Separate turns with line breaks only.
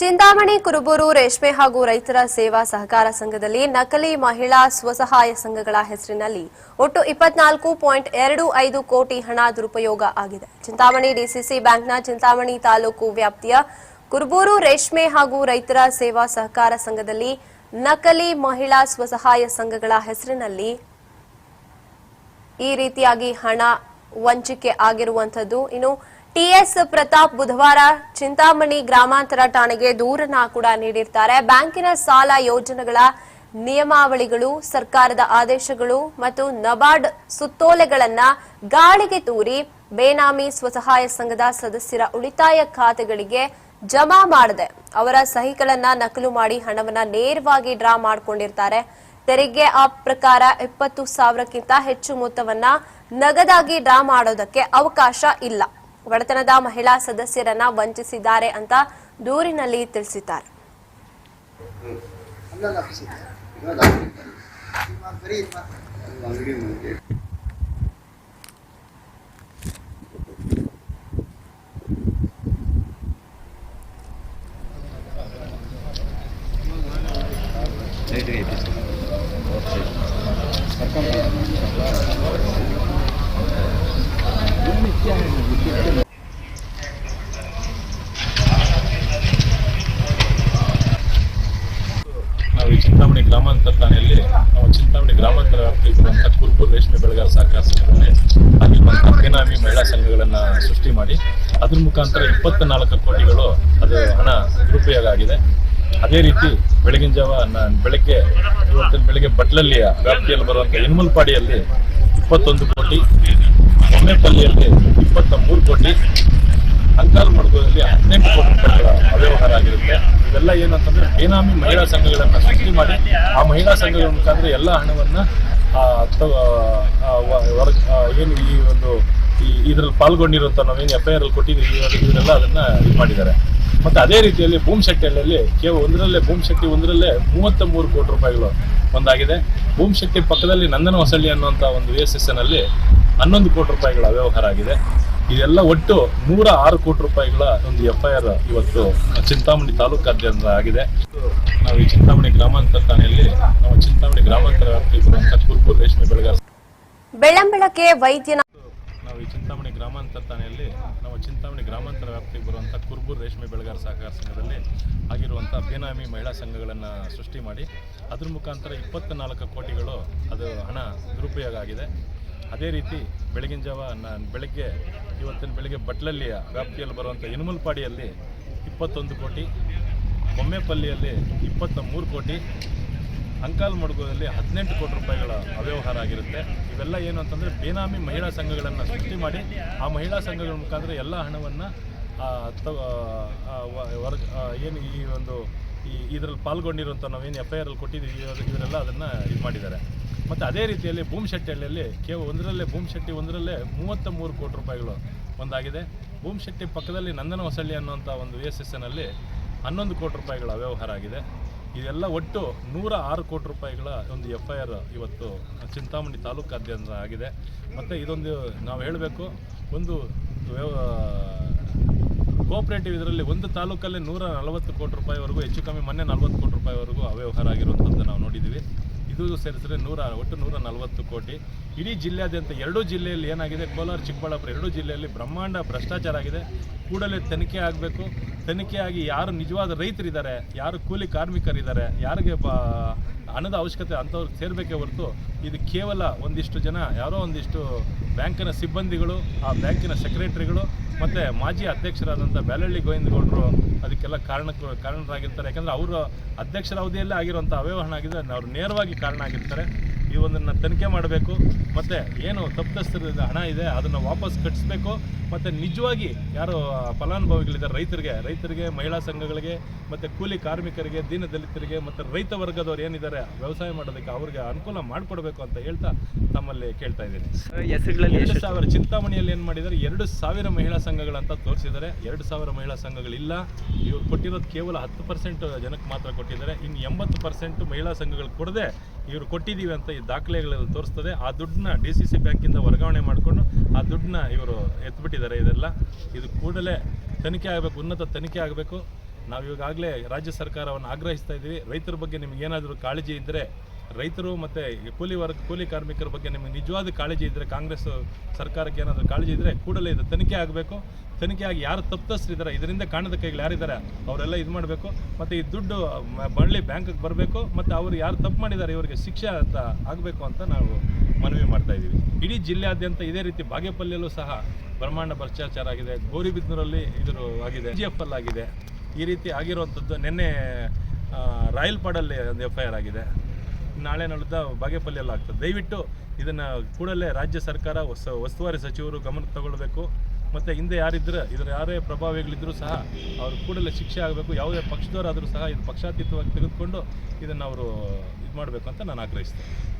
ಚಿಂತಾಮಣಿ, ಕುರುಬೂರು, ರೇಷ್ಮೆ ಹಾಗೂ ರೈತರ ಸೇವಾ ಸಹಕಾರ ಸಂಘದಲ್ಲಿ ನಕಲಿ ಮಹಿಳಾ ಸ್ವಸಹಾಯ ಸಂಘಗಳ ಹೆಸರಿನಲ್ಲಿ ಒಟ್ಟು ಇಪ್ಪತ್ನಾಲ್ಕು ಪಾಯಿಂಟ್ ಎರಡು ಐದು ಕೋಟಿ ಹಣ ದುರುಪಯೋಗ ಆಗಿದೆ. ಚಿಂತಾಮಣಿ ಡಿಸಿಸಿ ಬ್ಯಾಂಕ್ನ ಚಿಂತಾಮಣಿ ತಾಲೂಕು ವ್ಯಾಪ್ತಿಯ ಕುರುಬೂರು, ರೇಷ್ಮೆ ಹಾಗೂ ರೈತರ ಸೇವಾ ಸಹಕಾರ ಸಂಘದಲ್ಲಿ ನಕಲಿ ಮಹಿಳಾ ಸ್ವಸಹಾಯ ಸಂಘಗಳ ಹೆಸರಿನಲ್ಲಿ ಈ ರೀತಿಯಾಗಿ ಹಣ ವಂಚಿಕೆ ಆಗಿರುವಂತದ್ದು ಇನ್ನು ಟಿಎಸ್ ಪ್ರತಾಪ್ ಬುಧವಾರ ಚಿಂತಾಮಣಿ ಗ್ರಾಮಾಂತರ ಠಾಣೆಗೆ ದೂರನ್ನ ಕೂಡ ನೀಡಿರ್ತಾರೆ. ಬ್ಯಾಂಕಿನ ಸಾಲ ಯೋಜನೆಗಳ ನಿಯಮಾವಳಿಗಳು, ಸರ್ಕಾರದ ಆದೇಶಗಳು ಮತ್ತು ನಬಾರ್ಡ್ ಸುತ್ತೋಲೆಗಳನ್ನ ಗಾಳಿಗೆ ತೂರಿ ಬೇನಾಮಿ ಸ್ವಸಹಾಯ ಸಂಘದ ಸದಸ್ಯರ ಉಳಿತಾಯ ಖಾತೆಗಳಿಗೆ ಜಮಾ ಮಾಡದೆ ಅವರ ಸಹಿಗಳನ್ನ ನಕಲು ಮಾಡಿ ಹಣವನ್ನ ನೇರವಾಗಿ ಡ್ರಾ ಮಾಡಿಕೊಂಡಿರ್ತಾರೆ. ತೆರಿಗೆ ಆಪ್ ಪ್ರಕಾರ ಇಪ್ಪತ್ತು ಸಾವಿರಕ್ಕಿಂತ ಹೆಚ್ಚು ಮೊತ್ತವನ್ನ ನಗದಾಗಿ ಡ್ರಾ ಮಾಡೋದಕ್ಕೆ ಅವಕಾಶ ಇಲ್ಲ. ಒಡೆತನದ ಮಹಿಳಾ ಸದಸ್ಯರನ್ನ ವಂಚಿಸಿದ್ದಾರೆ ಅಂತ ದೂರಿನಲ್ಲಿ ತಿಳಿಸಿದ್ದಾರೆ.
ಅಲ್ಲಲ್ಲ ಬಿಸಿದೆ
ಗ್ರಾಮಾಂತರ ಠಾಣೆಯಲ್ಲಿ ನಾವು ಚಿಂತಾಮಣಿ ಗ್ರಾಮಾಂತರ ವ್ಯಾಪ್ತಿಗೆ ಬರುವಂಥ ಕುರುಬೂರು ರೇಷ್ಮೆ ಬೆಳೆಗಾರ ಸಹಕಾರ ಸಂಘದಲ್ಲಿ ಆಗಿರುವಂಥ ಬೇನಾಮಿ ಮಹಿಳಾ ಸಂಘಗಳನ್ನ ಸೃಷ್ಟಿ ಮಾಡಿ, ಅದ್ರ ಮುಖಾಂತರ ಇಪ್ಪತ್ತ ನಾಲ್ಕು ಕೋಟಿಗಳು ಅದು ಹಣ ದುರುಪಯೋಗ ಆಗಿದೆ ಅದೇ ರೀತಿ ಬೆಳಗಿನ ಜಾವ ಬೆಳಗ್ಗೆ, ಇವತ್ತಿನ ಬೆಳಗ್ಗೆ ಬಟ್ಲಲ್ಲಿಯ ವ್ಯಾಪ್ತಿಯಲ್ಲಿ ಬರುವಂಥ ಎನ್ಮಲ್ಪಾಡಿಯಲ್ಲಿ ಇಪ್ಪತ್ತೊಂದು ಕೋಟಿ, ಒಮ್ಮೆಪಲ್ಲಿಯಲ್ಲಿ ಇಪ್ಪತ್ತ ಮೂರು ಕೋಟಿ ಅಂಕಾಲ್ ಮಡುಗಲ್ಲಿ ಹದಿನೆಂಟು ಕೋಟಿ ರೂಪಾಯಿಗಳ ಅವ್ಯವಹಾರ ಆಗಿರುತ್ತೆ. ಇದೆಲ್ಲ ಏನಂತಂದ್ರೆ ಬೇನಾಮಿ ಮಹಿಳಾ ಸಂಘಗಳನ್ನ ಸೃಷ್ಟಿ ಮಾಡಿ ಆ ಮಹಿಳಾ ಸಂಘಗಳ ಮುಖಾಂತರ ಎಲ್ಲ ಹಣವನ್ನ ಏನು ಈ ಒಂದು ಈ ಇದ್ರಲ್ಲಿ ಪಾಲ್ಗೊಂಡಿರುವಂತ ನಾವೇನು ಎಫ್ ಐ ಆರ್ ಅಲ್ಲಿ ಕೊಟ್ಟಿದ್ದೀವಿ ಇವರೆಲ್ಲ ಅದನ್ನ ಇದು ಮಾಡಿದ್ದಾರೆ. ಮತ್ತೆ ಅದೇ ರೀತಿಯಲ್ಲಿ ಭೂಮ್ ಶೆಟ್ಟಿಯಲ್ಲಿ ಕೇವಲ ಒಂದರಲ್ಲೇ ಭೂಮ್ ಶೆಟ್ಟಿ ಒಂದರಲ್ಲೇ ಮೂವತ್ತ ಮೂರು ಕೋಟಿ ರೂಪಾಯಿಗಳು ಒಂದಾಗಿದೆ. ಭೂಮ್ ಶೆಟ್ಟಿ ಪಕ್ಕದಲ್ಲಿ ನಂದನ ಹೊಸಳ್ಳಿ ಅನ್ನುವಂಥ ಒಂದು ವಿ ಎಸ್ ಎಸ್ನಲ್ಲಿ ಹನ್ನೊಂದು ಕೋಟಿ ರೂಪಾಯಿಗಳ ವ್ಯವಹಾರ ಆಗಿದೆ. ಇದೆಲ್ಲ ಒಟ್ಟು ನೂರ ಆರು ಕೋಟಿ ರೂಪಾಯಿಗಳ ಒಂದು ಎಫ್ ಐ ಆರ್ ಇವತ್ತು ಚಿಂತಾಮಣಿ ತಾಲೂಕಾದ್ಯಂತ ಆಗಿದೆ. ನಾವು ಈ ಚಿಂತಾಮಣಿ ಗ್ರಾಮಾಂತರ ಠಾಣೆಯಲ್ಲಿ ನಾವು ಚಿಂತಾಮಣಿ ಗ್ರಾಮಾಂತರ ವ್ಯಾಪ್ತಿಗೆ ಕುರುಬೂರು ರೇಷ್ಮೆ ಬೆಳೆಗಾರ
ಬೆಳ್ಳಂಬೆಳಕ್ಕೆ ವೈದ್ಯನ
ನಾವು ಈ ಚಿಂತಾಮಣಿ ಗ್ರಾಮಾಂತರ ಠಾಣೆಯಲ್ಲಿ ನಾವು ಚಿಂತಾಮಣಿ ಗ್ರಾಮಾಂತರ ವ್ಯಾಪ್ತಿಗೆ ಬರುವಂತಹ ಕುರ್ಬೂರ್ ರೇಷ್ಮೆ ಬೆಳೆಗಾರ ಸಹಕಾರ ಸಂಘದಲ್ಲಿ ಆಗಿರುವಂಥ ಬೇನಾಮಿ ಮಹಿಳಾ ಸಂಘಗಳನ್ನು ಸೃಷ್ಟಿ ಮಾಡಿ ಅದ್ರ ಮುಖಾಂತರ ಇಪ್ಪತ್ತ ನಾಲ್ಕು ಕೋಟಿಗಳು ಅದು ಹಣ ದುರುಪಯೋಗ ಆಗಿದೆ. ಅದೇ ರೀತಿ ಬೆಳಗಿನ ಜಾವ ನಾನು ಬೆಳಗ್ಗೆ ಇವತ್ತಿನ ಬೆಳಗ್ಗೆ ಬಟ್ಲಲ್ಲಿಯ ವ್ಯಾಪ್ತಿಯಲ್ಲಿ ಬರುವಂಥ ಯನುಮಲ್ಪಾಡಿಯಲ್ಲಿ ಇಪ್ಪತ್ತೊಂದು ಕೋಟಿ ಬೊಮ್ಮೆಪಲ್ಲಿಯಲ್ಲಿ ಇಪ್ಪತ್ತ ಮೂರು ಕೋಟಿ ಅಂಕಾಲ್ ಮಡಗೋದಲ್ಲಿ ಹದಿನೆಂಟು ಕೋಟಿ ರೂಪಾಯಿಗಳ ಅವ್ಯವಹಾರ ಆಗಿರುತ್ತೆ. ಇವೆಲ್ಲ ಏನು ಅಂತಂದರೆ ಬೇನಾಮಿ ಮಹಿಳಾ ಸಂಘಗಳನ್ನು ಸೃಷ್ಟಿ ಮಾಡಿ ಆ ಮಹಿಳಾ ಸಂಘಗಳ ಮುಖಾಂತರ ಎಲ್ಲ ಹಣವನ್ನು ವರ್ಗ ಆ, ಏನು ಈ ಒಂದು ಈ ಇದರಲ್ಲಿ ಪಾಲ್ಗೊಂಡಿರುವಂಥ ನಾವೇನು ಎಫ್ ಐ ಅಲ್ಲಿ ಕೊಟ್ಟಿದ್ದೀವಿ ಇವರು- ಇವರೆಲ್ಲ ಅದನ್ನು ಇದು ಮಾಡಿದ್ದಾರೆ. ಮತ್ತು ಅದೇ ರೀತಿಯಲ್ಲಿ ಭೂಮ್ ಶೆಟ್ಟಿಯಲ್ಲಿ ಕೇವಲ ಒಂದರಲ್ಲೇ ಭೂಮ್ ಶೆಟ್ಟಿ ಒಂದರಲ್ಲೇ ಮೂವತ್ತ ಮೂರು ಕೋಟಿ ರೂಪಾಯಿಗಳು ಒಂದಾಗಿದೆ. ಭೂಮಿಶೆಟ್ಟಿ ಪಕ್ಕದಲ್ಲಿ ನಂದನ ಹೊಸಳ್ಳಿ ಅನ್ನುವಂಥ ಒಂದು ವಿ ಎಸ್ ಎಸ್ ಎನ್ನಲ್ಲಿ ಹನ್ನೊಂದು ಕೋಟಿ ರೂಪಾಯಿಗಳ ಅವ್ಯವಹಾರ ಆಗಿದೆ. ಇದೆಲ್ಲ ಒಟ್ಟು ನೂರ ಆರು ಕೋಟಿ ರೂಪಾಯಿಗಳ ಒಂದು ಎಫ್ ಐ ಆರ್ ಇವತ್ತು ಚಿಂತಾಮಣಿ ತಾಲೂಕಾದ್ಯಂತ ಆಗಿದೆ. ಮತ್ತು ಇದೊಂದು ನಾವು ಹೇಳಬೇಕು, ಒಂದು ಕೋಆಪರೇಟಿವ್ ಇದರಲ್ಲಿ ಒಂದು ತಾಲೂಕಲ್ಲೇ ನೂರ ನಲವತ್ತು ಕೋಟಿ ರೂಪಾಯಿವರೆಗೂ, ಹೆಚ್ಚು ಕಮ್ಮಿ ಮೊನ್ನೆ ನಲವತ್ತು ಕೋಟಿ ರೂಪಾಯಿವರೆಗೂ ಅವ್ಯವಹಾರ ಆಗಿರುವಂಥದ್ದು ನಾವು ನೋಡಿದ್ದೀವಿ ಇದು ಸೇರಿಸಿದ್ರೆ ನೂರ, ಒಟ್ಟು ನೂರ ನಲವತ್ತು ಕೋಟಿ. ಇಡೀ ಜಿಲ್ಲೆಯಾದ್ಯಂತ ಎರಡೂ ಜಿಲ್ಲೆಯಲ್ಲಿ ಏನಾಗಿದೆ? ಕೋಲಾರ, ಚಿಕ್ಕಬಳ್ಳಾಪುರ ಎರಡೂ ಜಿಲ್ಲೆಯಲ್ಲಿ ಬ್ರಹ್ಮಾಂಡ ಭ್ರಷ್ಟಾಚಾರ ಆಗಿದೆ. ಕೂಡಲೇ ತನಿಖೆ ಆಗಬೇಕು. ತನಿಖೆಯಾಗಿ ಯಾರು ನಿಜವಾದ ರೈತರಿದ್ದಾರೆ, ಯಾರು ಕೂಲಿ ಕಾರ್ಮಿಕರಿದ್ದಾರೆ, ಯಾರಿಗೆ ಹಣದ ಅವಶ್ಯಕತೆ ಅಂಥವ್ರಿಗೆ ಸೇರಬೇಕೇ ಹೊರತು ಇದು ಕೇವಲ ಒಂದಿಷ್ಟು ಜನ, ಯಾರೋ ಒಂದಿಷ್ಟು ಬ್ಯಾಂಕಿನ ಸಿಬ್ಬಂದಿಗಳು, ಆ ಬ್ಯಾಂಕಿನ ಸೆಕ್ರೆಟರಿಗಳು, ಮತ್ತು ಮಾಜಿ ಅಧ್ಯಕ್ಷರಾದಂಥ ಬ್ಯಾಲಳ್ಳಿ ಗೋವಿಂದಗೌಡರು ಅದಕ್ಕೆಲ್ಲ ಕಾರಣಕ್ಕೆ ಕಾರಣರಾಗಿರ್ತಾರೆ. ಯಾಕಂದರೆ ಅವರು ಅಧ್ಯಕ್ಷರ ಅವಧಿಯಲ್ಲೇ ಆಗಿರುವಂಥ ಅವ್ಯವಹಾರ ಆಗಿದೆ ಅವ್ರು ನೇರವಾಗಿ ಕಾರಣ ಆಗಿರ್ತಾರೆ. ಈ ಒಂದನ್ನು ತನಿಖೆ ಮಾಡಬೇಕು. ಮತ್ತು ಏನು ತಪ್ಪಿತಸ್ಥರ ಹಣ ಇದೆ ಅದನ್ನು ವಾಪಸ್ ಕಟ್ಟಿಸ್ಬೇಕು ಮತ್ತು ನಿಜವಾಗಿ ಯಾರು ಫಲಾನುಭವಿಗಳಿದ್ದಾರೆ ರೈತರಿಗೆ ರೈತರಿಗೆ ಮಹಿಳಾ ಸಂಘಗಳಿಗೆ ಮತ್ತು ಕೂಲಿ ಕಾರ್ಮಿಕರಿಗೆ ದೀನ ದಲಿತರಿಗೆ ಮತ್ತು ರೈತ ವರ್ಗದವ್ರು ಏನಿದ್ದಾರೆ ವ್ಯವಸಾಯ ಮಾಡೋದಕ್ಕೆ ಅವ್ರಿಗೆ ಅನುಕೂಲ ಮಾಡಿಕೊಡ್ಬೇಕು ಅಂತ ಹೇಳ್ತಾ ತಮ್ಮಲ್ಲಿ ಕೇಳ್ತಾ ಇದ್ದೀನಿ. ಎರಡು ಸಾವಿರ ಚಿಂತಾಮಣಿಯಲ್ಲಿ ಏನು ಮಾಡಿದ್ದಾರೆ ಎರಡು ಸಾವಿರ ಮಹಿಳಾ ಸಂಘಗಳಂತ ತೋರಿಸಿದ್ದಾರೆ. ಎರಡು ಸಾವಿರ ಮಹಿಳಾ ಸಂಘಗಳಿಲ್ಲ. ಇವ್ರು ಕೊಟ್ಟಿರೋದು ಕೇವಲ ಹತ್ತು ಪರ್ಸೆಂಟ್ ಜನಕ್ಕೆ ಮಾತ್ರ ಕೊಟ್ಟಿದ್ದಾರೆ. ಇನ್ನು ಎಂಬತ್ತು ಪರ್ಸೆಂಟ್ ಮಹಿಳಾ ಸಂಘಗಳು ಕೊಡದೆ ಇವರು ಕೊಟ್ಟಿದ್ದೀವಿ ಅಂತ ಈ ದಾಖಲೆಗಳಲ್ಲಿ ತೋರಿಸ್ತದೆ. ಆ ದುಡ್ಡನ್ನ ಡಿ ಸಿ ಸಿ ಬ್ಯಾಂಕಿಂದ ವರ್ಗಾವಣೆ ಮಾಡಿಕೊಂಡು ಆ ದುಡ್ಡನ್ನ ಇವರು ಎತ್ಬಿಟ್ಟಿದ್ದಾರೆ ಇದೆಲ್ಲ. ಇದು ಕೂಡಲೇ ತನಿಖೆ ಆಗಬೇಕು, ಉನ್ನತ ತನಿಖೆ ಆಗಬೇಕು. ನಾವು ಇವಾಗಲೇ ರಾಜ್ಯ ಸರ್ಕಾರವನ್ನು ಆಗ್ರಹಿಸ್ತಾ ಇದ್ದೀವಿ. ರೈತರ ಬಗ್ಗೆ ನಿಮಗೇನಾದರೂ ಕಾಳಜಿ ಇದ್ದರೆ ರೈತರು ಮತ್ತು ಕೂಲಿ ವರ್ಗ ಕೂಲಿ ಕಾರ್ಮಿಕರ ಬಗ್ಗೆ ನಿಮಗೆ ನಿಜವಾದ ಕಾಳಜಿ ಇದ್ದರೆ ಕಾಂಗ್ರೆಸ್ ಸರ್ಕಾರಕ್ಕೆ ಏನಾದರೂ ಕಾಳಜಿ ಇದ್ದರೆ ಕೂಡಲೇ ಇದು ತನಿಖೆ ಆಗಬೇಕು. ತನಿಖೆ ಆಗಿ ಯಾರು ತಪ್ಪಿಸ್ತಿದ್ದಾರೆ ಇದರಿಂದ ಕಾಣದ ಕೈಗಳು ಯಾರಿದ್ದಾರೆ, ಅವರೆಲ್ಲ ಇದು ಮಾಡಬೇಕು. ಮತ್ತು ಈ ದುಡ್ಡು ಬಳ್ಳಿ ಬ್ಯಾಂಕಿಗೆ ಬರಬೇಕು, ಮತ್ತು ಅವರು ಯಾರು ತಪ್ಪು ಮಾಡಿದ್ದಾರೆ, ಇವರಿಗೆ ಶಿಕ್ಷೆ ಅಂತ ಆಗಬೇಕು ಅಂತ ನಾವು ಮನವಿ ಮಾಡ್ತಾ ಇದ್ದೀವಿ. ಇಡೀ ಜಿಲ್ಲೆಯಾದ್ಯಂತ ಇದೇ ರೀತಿ ಬಾಗೇಪಲ್ಲಿಯಲ್ಲೂ ಸಹ ಬ್ರಹ್ಮಾಂಡ ಭ್ರಷ್ಟಾಚಾರ ಆಗಿದೆ. ಗೋರಿಬಿದ್ನೂರಲ್ಲಿ ಇದ್ರು ಆಗಿದೆ. ಜಿ ಎಫ್ ಎಲ್ ಆಗಿದೆ. ಈ ರೀತಿ ಆಗಿರುವಂಥದ್ದು ನಿನ್ನೆ ರಾಯಲ್ ರಾಯಲ್ಪಾಡಲ್ಲಿ ಒಂದು ಎಫ್ ಐ ಆರ್ ಆಗಿದೆ. ನಾಳೆ ನಾಳಿದ್ದ ಬಾಗೇಪಲ್ಲಿಯಲ್ಲಿ ಆಗ್ತದೆ. ದಯವಿಟ್ಟು ಇದನ್ನು ಕೂಡಲೇ ರಾಜ್ಯ ಸರ್ಕಾರ ಹೊಸ ಉಸ್ತುವಾರಿ ಸಚಿವರು ಗಮನಕ್ಕೆ ತಗೊಳ್ಬೇಕು. ಮತ್ತು ಹಿಂದೆ ಯಾರಿದ್ದರೆ ಇದರ ಯಾರೇ ಪ್ರಭಾವಿಗಳಿದ್ದರೂ ಸಹ ಅವರು ಕೂಡಲೇ ಶಿಕ್ಷೆ ಆಗಬೇಕು. ಯಾವುದೇ ಪಕ್ಷದವರಾದರೂ ಸಹ ಇದು ಪಕ್ಷಾತೀತವಾಗಿ ತೆಗೆದುಕೊಂಡು ಇದನ್ನು ಅವರು ಇದು ಮಾಡಬೇಕು ಅಂತ ನಾನು ಆಗ್ರಹಿಸ್ತೇನೆ.